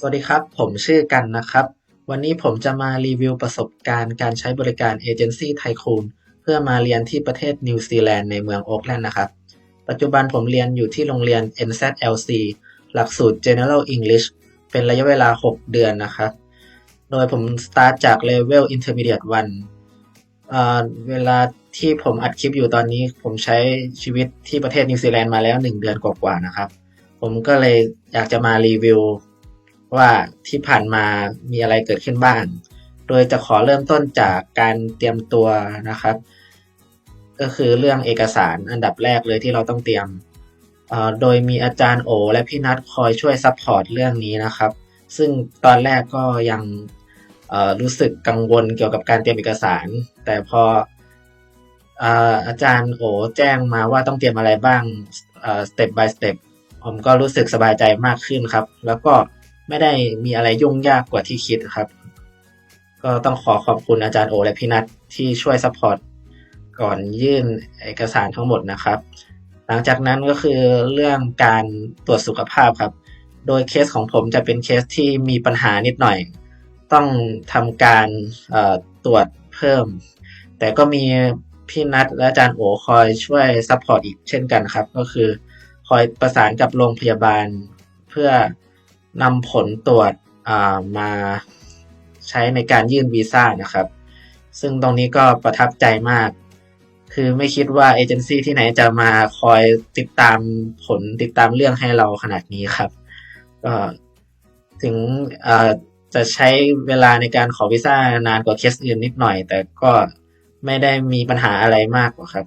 สวัสดีครับ ผมชื่อกันนะครับ วันนี้ผมจะมารีวิวประสบการณ์การใช้บริการเอเจนซี่ไทคูนเพื่อมาเรียนที่ประเทศนิวซีแลนด์ในเมืองโอ๊กแลนด์นะครับ ปัจจุบันผมเรียนอยู่ที่โรงเรียน NZLC หลักสูตร General English เป็นระยะเวลา 6 เดือนนะครับ โดยผมสตาร์ทจาก Level Intermediate 1เเวลาที่ผมอัดคลิปอยู่ตอนนี้ ผมใช้ชีวิตที่ประเทศนิวซีแลนด์มาแล้ว 1 เดือนกว่าๆนะครับ ผมก็เลยอยากจะมารีวิว ว่าที่ผ่านมามีอะไรเกิดขึ้นบ้าง โดยจะขอเริ่มต้นจากการเตรียมตัวนะครับ ก็คือเรื่องเอกสารอันดับแรกเลยที่เราต้องเตรียม โดยมีอาจารย์โอ และพี่นัทคอยช่วยซัพพอร์ตเรื่องนี้นะครับ ซึ่งตอนแรกก็ยังรู้สึกกังวลเกี่ยวกับการเตรียมเอกสาร แต่พอเอ่อาจารย์โอแจ้งมาว่าต้องเตรียมอะไรบ้างสเอ่อ step by step ผมก็รู้สึกสบายใจมากขึ้นครับ แล้วก็ ไม่ได้มีอะไรยุ่งยากกว่าที่คิดครับ ก็ต้องขอขอบคุณอาจารย์โอและพี่นัทที่ช่วยซัพพอร์ตก่อนยื่นเอกสารทั้งหมดนะครับ หลังจากนั้นก็คือเรื่องการตรวจสุขภาพครับ โดยเคสของผมจะเป็นเคสที่มีปัญหานิดหน่อย ต้องทำการตรวจเพิ่ม แต่ก็มีพี่นัทและอาจารย์โอคอยช่วยซัพพอร์ตอีกเช่นกันครับ ก็คือคอยประสานกับโรงพยาบาลเพื่อ นำผลตรวจมาใช้ในการยื่นวีซ่านะครับ ซึ่งตรงนี้ก็ประทับใจมาก คือไม่คิดว่าเอเจนซี่ที่ไหนจะมาคอยติดตามผลติดตามเรื่องให้เราขนาดนี้ครับก็ถึงจะใช้เวลาในการขอวีซ่านานกว่าเคสอื่นนิดหน่อย แต่ก็ไม่ได้มีปัญหาอะไรมากกว่าครับ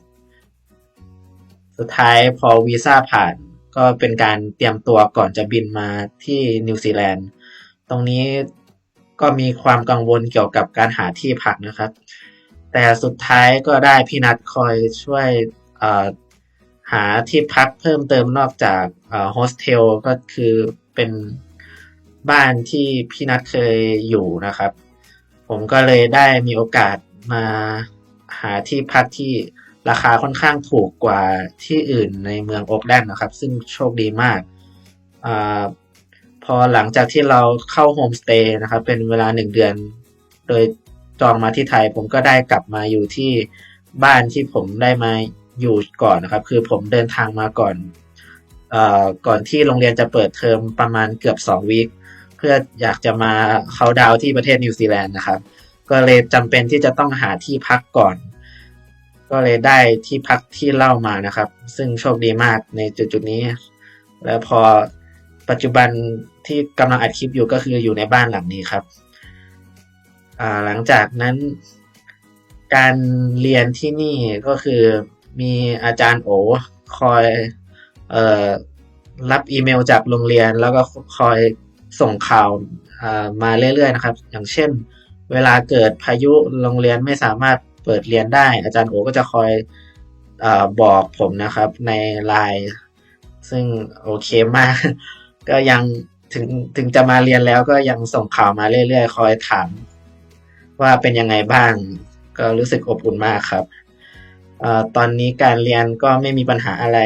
สุดท้ายพอวีซ่าผ่าน ก็เป็นการเตรียมตัวก่อนจะบินมาที่นิวซีแลนด์ ตรงนี้ก็มีความกังวลเกี่ยวกับการหาที่พักนะครับ แต่สุดท้ายก็ได้พี่นัทคอยช่วยหาที่พักเพิ่มเติมนอกจากโฮสเทลก็คือเป็นบ้านที่พี่นัทเคยอยู่นะครับ ผมก็เลยได้มีโอกาสมาหาที่พักที่ ราคาค่อนข้างถูกกว่าที่อื่นในเมืองโอ๊กแลนด์นะครับ ซึ่งโชคดีมากอพอหลังจากที่เราเข้าโฮมสเตย์นะครับ เป็นเวลาหนึ่งเดือน โดยจองมาที่ไทย ผมก็ได้กลับมาอยู่ที่บ้านที่ผมได้มาอยู่ก่อนนะครับ คือผมเดินทางมาก่อนอก่อนที่โรงเรียนจะเปิดเทอมประมาณเกือบสองวีคเพื่ออยากจะมาเขาดาวที่ประเทศนิวซีแลนด์นะครับ ก็เลยจำเป็นที่จะต้องหาที่พักก่อน ก็เลยได้ที่พักที่เล่ามานะครับ ซึ่งโชคดีมากในจุดจุดนี้ แล้วพอปัจจุบันที่กำลังอัดคลิปอยู่ก็คืออยู่ในบ้านหลังนี้ครับหลังจากนั้นการเรียนที่นี่ก็คือมีอาจารย์โอคอยออรับอีเมลจากโรงเรียน แล้วก็คอยส่งข่าวมาเรื่อยๆนะครับ อย่างเช่น เวลาเกิดพายุโรงเรียนไม่สามารถ เปิดเรียนได้ อาจารย์โอก็จะคอยอบอกผมนะครับในไลน์ซึ่งโอเคมาก ก็ยังถึงถึงจะมาเรียนแล้วก็ยังส่งข่าวมาเรื่อยๆ คอยถาม ว่าเป็นยังไงบ้าง ก็รู้สึกอบอุ่นมากครับเอ่อตอนนี้การเรียนก็ไม่มีปัญหาอะไร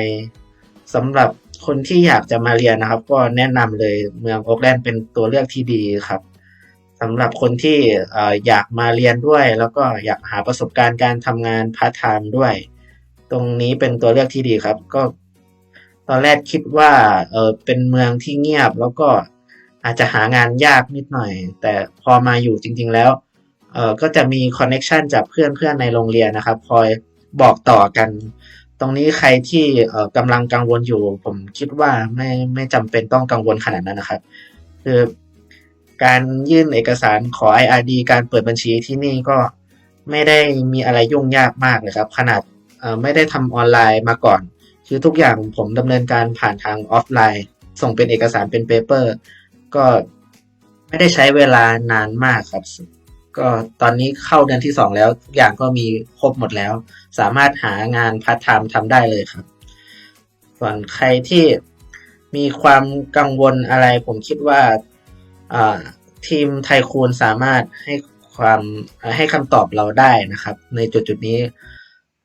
สำหรับคนที่อยากจะมาเรียนนะครับ ก็แนะนำเลยเมืองโอ๊กแลนด์เป็นตัวเลือกที่ดีครับ สำหรับคนที่เอ่ออยากมาเรียนด้วย แล้วก็อยากหาประสบการณ์การทำงานพาร์ทไทม์ด้วย ตรงนี้เป็นตัวเลือกที่ดีครับ ก็ตอนแรกคิดว่าเออเป็นเมืองที่เงียบ แล้วก็อาจจะหางานยากนิดหน่อย แต่พอมาอยู่จริง ๆ แล้วเออก็จะมีคอนเน็ชันจากเพื่อนๆในโรงเรียนนะครับคอยบอกต่อกัน ตรงนี้ใครที่เออกำลังกังวลอยู่ ผมคิดว่าไม่ไม่จำเป็นต้องกังวลขนาดนั้นนะครับ คือ การยื่นเอกสารขอ IRD การเปิดบัญชีที่นี่ก็ไม่ได้มีอะไรยุ่งยากมากเลยครับ ขนาดไม่ได้ทำออนไลน์มาก่อน คือทุกอย่างผมดำเนินการผ่านทางออฟไลน์ ส่งเป็นเอกสารเป็นเปเปอร์ ก็ไม่ได้ใช้เวลานานมากครับ ก็ตอนนี้เข้าเดือนที่สองแล้วทุกอย่างก็มีครบหมดแล้ว สามารถหางานพาร์ทไทม์ทำได้เลยครับ ส่วนใครที่มีความกังวลอะไรผมคิดว่า ทีมไทคูนสามารถให้ความให้คำตอบเราได้นะครับ ในจุดจุดนี้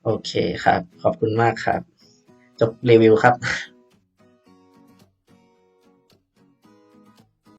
โอเคครับ ขอบคุณมากครับ จบรีวิวครับ